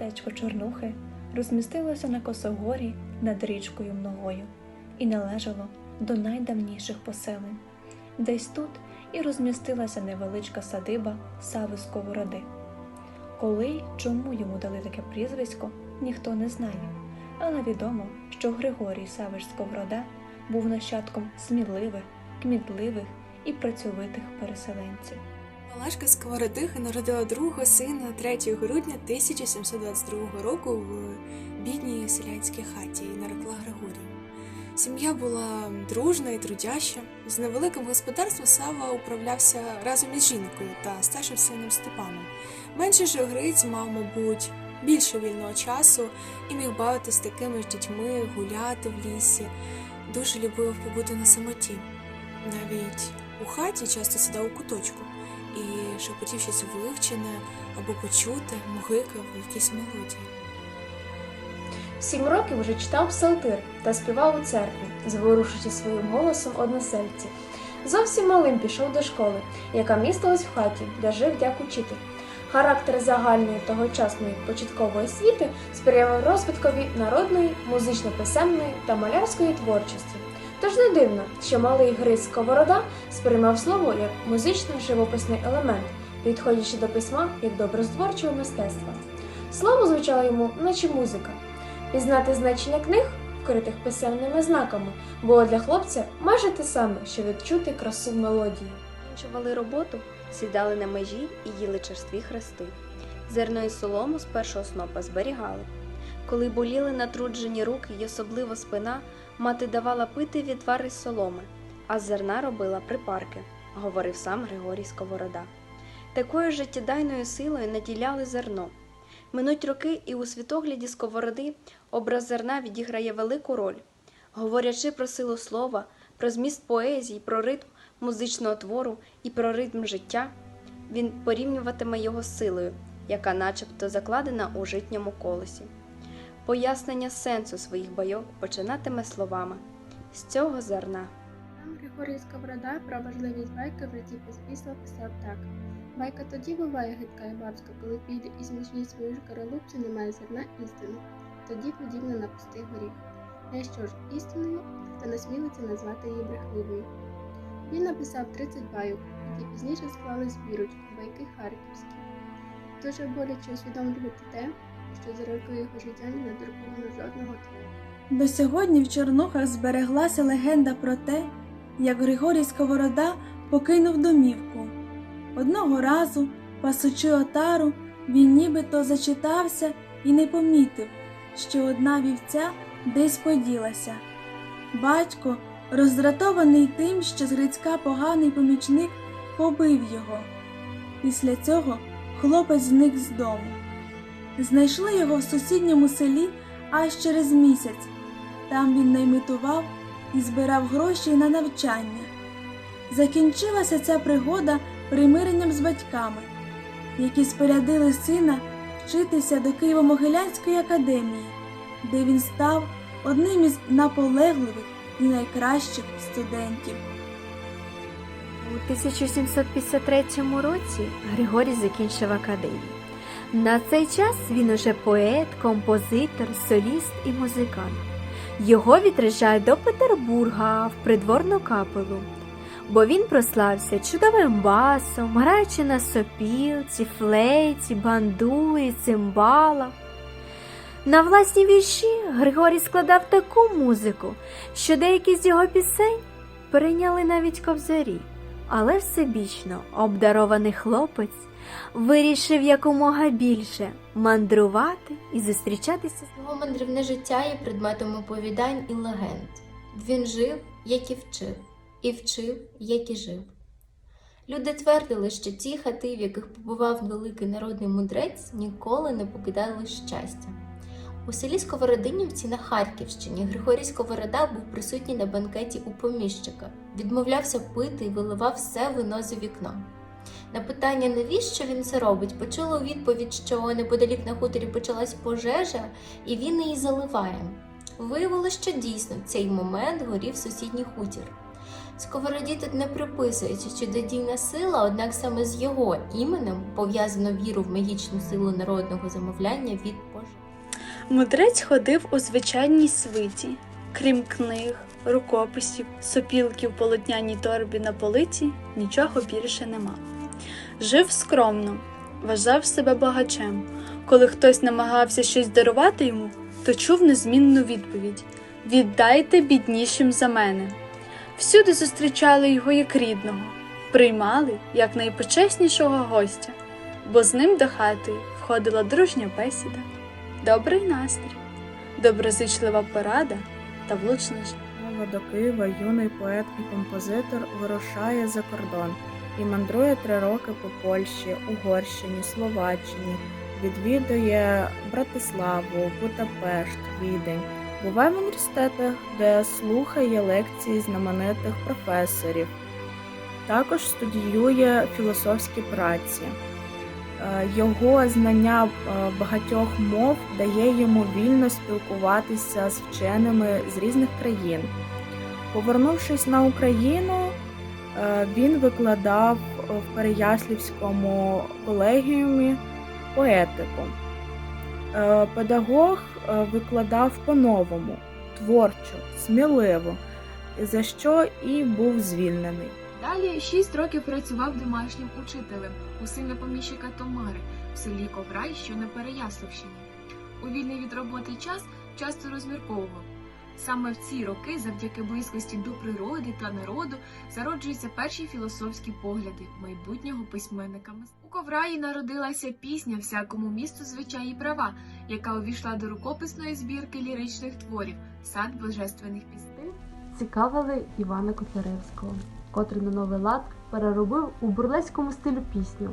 Містечко Чорнухи розмістилося на Косогорі над річкою Многою і належало до найдавніших поселень. Десь тут і розмістилася невеличка садиба Сави Сковороди. Коли й чому йому дали таке прізвисько, ніхто не знає, але відомо, що Григорій Савич Сковорода був нащадком сміливих, кмітливих і працьовитих переселенців. Олешка Сковородиха народила другого сина 3 грудня 1722 року в бідній селянській хаті і нарекла Григорієм. Сім'я була дружна і трудяща. З невеликим господарством Сава управлявся разом із жінкою та старшим сином Степаном. Менший же Гриць мав, мабуть, більше вільного часу і міг бавитися з такими ж дітьми, гуляти в лісі. Дуже любив побути на самоті. Навіть у хаті часто сідав у куточку і шепотів щось вивчене або почуте, мугикав якісь мелодії. Сім років уже читав псалтир та співав у церкві, зворушуючи своїм голосом односельці. Зовсім малим пішов до школи, яка містилась в хаті, де жив дяк учитель. Характер загальної тогочасної початкової освіти сприяв розвиткові народної, музично-писемної та малярської творчості. Тож не дивно, що малий Гриць Сковорода сприймав слово як музично-живописний елемент, підходячи до письма як до мистецтва. Слово звучало йому, наче музика. Пізнати значення книг, вкритих писемними знаками, було для хлопця майже те саме, що відчути красу мелодії. Закінчували роботу, сідали на межі і їли черстві хрести. Зерно і солому з першого снопа зберігали. Коли боліли натруджені руки й особливо спина, мати давала пити відвар із соломи, а зерна робила припарки, говорив сам Григорій Сковорода. Такою життєдайною силою наділяли зерно. Минуть роки, і у світогляді сковороди образ зерна відіграє велику роль. Говорячи про силу слова, про зміст поезії, про ритм музичного твору і про ритм життя, він порівнюватиме його з силою, яка начебто закладена у житньому колесі. Пояснення сенсу своїх байок починатиме словами з цього зерна. Григорій Сковорода про важливість байки в житті письмісла писав так. Байка тоді буває гидка і бабська, коли піде і зміжній свою шкаралупцю немає зерна істини, тоді подібна на пустий горіх. А що ж істиною, то насмілиться назвати її брехливою. Він написав 30 байок, які пізніше склали збірочку байки харківські. Дуже боляче усвідомлювати те, що за роки його життя не надруковано жодного твору. До сьогодні в Чорнухах збереглася легенда про те, як Григорій Сковорода покинув домівку. Одного разу, пасучи отару, він нібито зачитався і не помітив, що одна вівця десь поділася. Батько, роздратований тим, що з Грицька поганий помічник, побив його. Після цього хлопець зник з дому. Знайшли його в сусідньому селі аж через місяць. Там він наймитував і збирав гроші на навчання. Закінчилася ця пригода примиренням з батьками, які спорядили сина вчитися до Києво-Могилянської академії, де він став одним із наполегливих і найкращих студентів. У 1753 році Григорій закінчив академію. На цей час він уже поет, композитор, соліст і музикант. Його відряджають до Петербурга в придворну капелу, бо він прославився чудовим басом, граючи на сопілці, флейті, бандурі, цимбалах. На власні вірші Григорій складав таку музику, що деякі з його пісень перейняли навіть кобзарі. Але всебічно обдарований хлопець вирішив якомога більше мандрувати і зустрічатися з Його мандрівне життя є предметом оповідань і легенд. Він жив, як і вчив, і вчив, як і жив. Люди твердили, що ті хати, в яких побував великий народний мудрець, ніколи не покидали щастя. У селі Сковородинівці на Харківщині Григорій Сковорода був присутній на банкеті у поміщика, відмовлявся пити і виливав все вино за вікно. На питання, навіщо він це робить, почула у відповідь, що неподалік на хуторі почалась пожежа, і він її заливає. Виявилося, що дійсно в цей момент горів сусідній хутір. Сковороді тут не приписується чудодійна сила, однак саме з його іменем пов'язано віру в магічну силу народного замовляння від Божа. Мудрець ходив у звичайній свиті, крім книг, рукописів, сопілки в полотняній торбі на полиці, нічого більше нема. Жив скромно, вважав себе багачем. Коли хтось намагався щось дарувати йому, то чув незмінну відповідь Віддайте біднішим за мене. Всюди зустрічали його як рідного, приймали як найпочеснішого гостя, бо з ним до хати входила дружня бесіда добрий настрій, доброзичлива порада та влучна ж. Знову до Києва юний поет і композитор вирушає за кордон і мандрує три роки по Польщі, Угорщині, Словаччині, відвідує Братиславу, Будапешт, Відень. Буває в університетах, де слухає лекції знаменитих професорів. Також студіює філософські праці. Е, Його знання е, багатьох мов дає йому вільно спілкуватися з вченими з різних країн. Повернувшись на Україну, е, він викладав в Переяслівському колегіумі поетику. Педагог викладав по-новому, творчо, сміливо, за що і був звільнений. Далі шість років працював домашнім учителем у сина поміщика Томари в селі Коврай, що на Переяславщині. У вільний від роботи час часто розмірковував. Саме в ці роки, завдяки близькості до природи та народу, зароджуються перші філософські погляди майбутнього письменника. У Ковраї народилася пісня всякому місту звичаї права, яка увійшла до рукописної збірки ліричних творів Сад божественних пісень. цікавили Івана Котляревського, котрий на новий лад переробив у бурлеському стилю пісню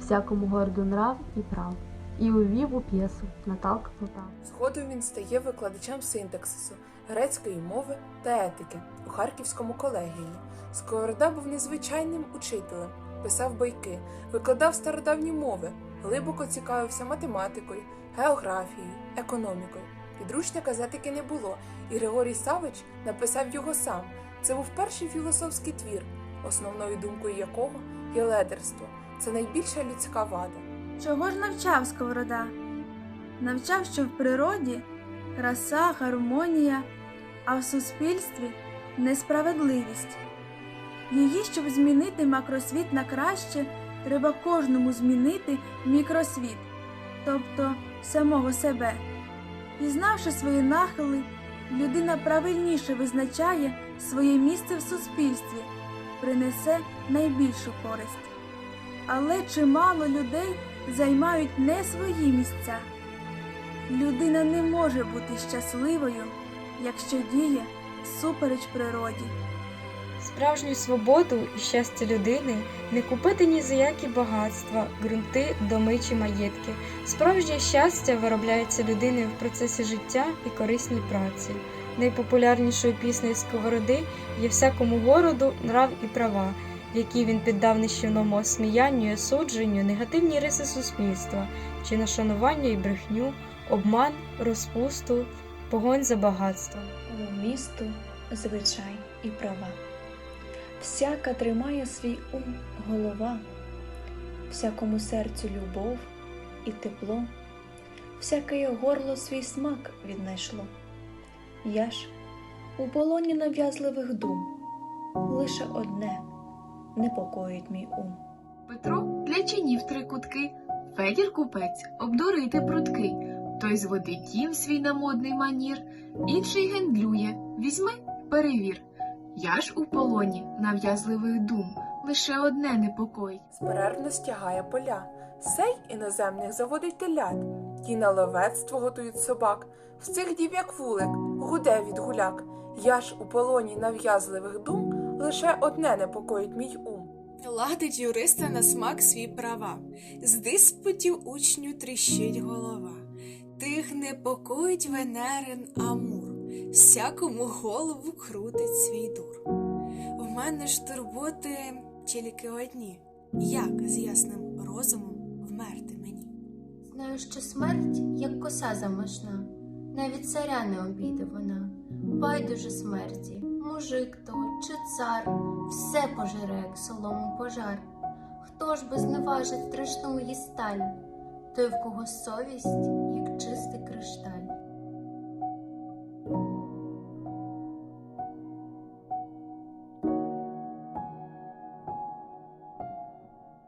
всякому городу нрав і прав і увів у п'єсу Наталка Полтава. Згодом він стає викладачем синтаксису, грецької мови та етики у Харківському колегіумі. Сковорода був незвичайним учителем, писав байки, викладав стародавні мови, глибоко цікавився математикою, географією, економікою. Підручника з не було, і Григорій Савич написав його сам. Це був перший філософський твір, основною думкою якого є ледерство. Це найбільша людська вада. Чого ж навчав Сковорода? Навчав, що в природі краса, гармонія, а в суспільстві несправедливість. Її, щоб змінити макросвіт на краще, треба кожному змінити мікросвіт, тобто самого себе. Пізнавши свої нахили, людина правильніше визначає своє місце в суспільстві, принесе найбільшу користь. Але чимало людей займають не свої місця. Людина не може бути щасливою, якщо діє всупереч природі. Справжню свободу і щастя людини не купити ні за які багатства, ґрунти, доми чи маєтки. Справжнє щастя виробляється людиною в процесі життя і корисній праці. Найпопулярнішою піснею Сковороди є всякому городу нрав і права, в якій він піддав нищівному осміянню і осудженню негативні риси суспільства, чи на шанування і брехню, обман, розпусту, погонь за багатством. місту звичай і права. Всяка тримає свій ум голова, всякому серцю любов і тепло, всяке горло свій смак віднайшло. Я ж у полоні нав'язливих дум, лише одне непокоїть мій ум. Петро для чинів три кутки, Федір купець обдурити прутки. Той зводить дім свій на модний манір, інший гендлює, візьми, перевір. Я ж у полоні нав'язливих дум, лише одне непокоїть. Безперервно стягає поля. Сей іноземних заводить телят, ті на ловецтво готують собак. В цих дів, як вулик, гуде від гуляк. Я ж у полоні нав'язливих дум, лише одне непокоїть мій ум. Ладить юриста на смак свій права, з диспутів учню тріщить голова. Тих непокоїть Венерин Амур, всякому голову крутить свій дур. В мене ж турботи тільки одні, як з ясним розумом вмерти мені. Знаю, що смерть, як коса замашна, навіть царя не обійде вона. Байдуже смерті, мужик то чи цар, все пожере, як солому пожар. Хто ж би зневажить страшну її сталь, той, в кого совість, як чистий кришталь.